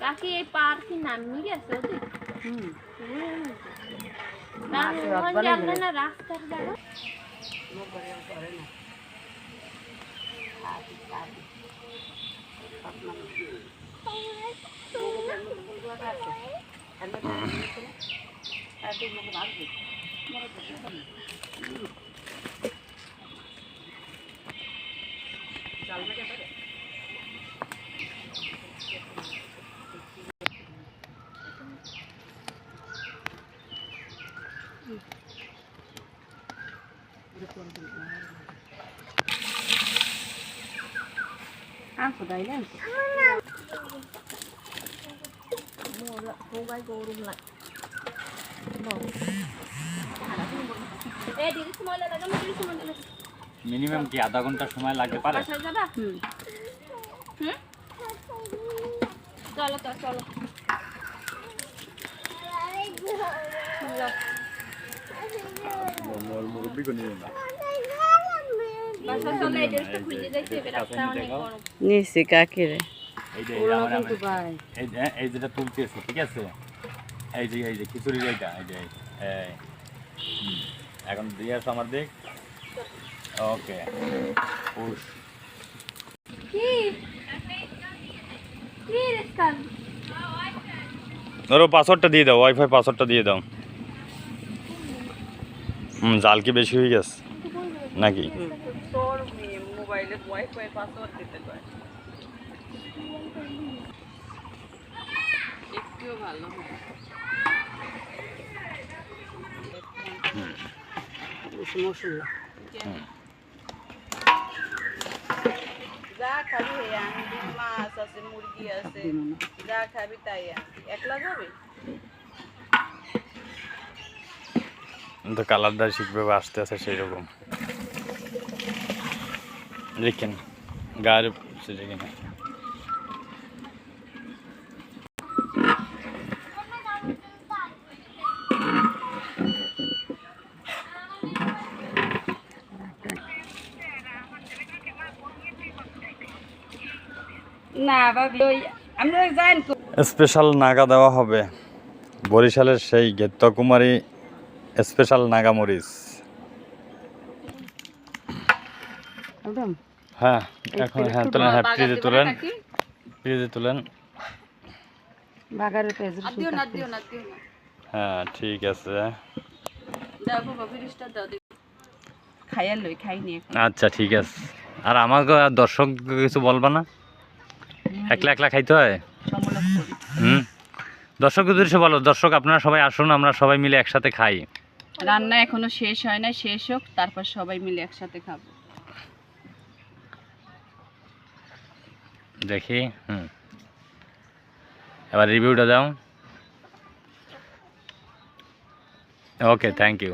কাকি এই পার্কে নামিয়ে গেছে ওদের হুম না মাকে রথ ওখানে বানাই Apa Thailand? semua ada, kamu diri semua ada. Minimum কি আধা ঘণ্টা সময় লাগতে পারে? চলো তো চলো। এই নিছি যেটা তুলতেছে ঠিক আছে? এই যে এই যে এইটা এই যে এখন দিয়ে আসো আমার দিক। ওকে পুশ ধরো পাসওয়ার্ডটা দিয়ে দাও ওয়াইফাই পাসওয়ার্ডটা দিয়ে দাও। হুম জাল কি বেশি হয়ে গেছে? নাকি? তোর যা খাবি হে আনবি মাছ আছে মুরগি আছে। যা খাবি তাই আনবি একলা যাবে? তো কালারটা শিখবে আসতে আছে আস্তে সেই রকম দেখেন গায়ের সেটা কিনা না ভাবি ওই আমরা জানি স্পেশাল নাগা দেওয়া হবে। বরিশালের সেই গেত্তকুমারী স্পেশাল নাগা মরিচ। হ্যাঁ এখন হ্যাঁ তোলেন হ্যাঁ ফ্রিজে তোলেন। ফ্রিজে তোলেন। বাগারের পেঁয়াজ দিও না দিও না দিও না। হ্যাঁ ঠিক আছে। দাও বাবা দাও খাইয়া লই খাই নিয়ে আচ্ছা ঠিক আছে। আর আমাকে আর দর্শক কিছু বলবা না? একলা একলা খাইতে হয়? হুম। দর্শক উদ্দেশ্যে বলো দর্শক আপনারা সবাই আসুন আমরা সবাই মিলে একসাথে খাই। রান্না এখনও শেষ হয় না শেষ হোক তারপর সবাই মিলে একসাথে খাব। দেখি হুম। এবার রিভিউটা দাও। Okay thank you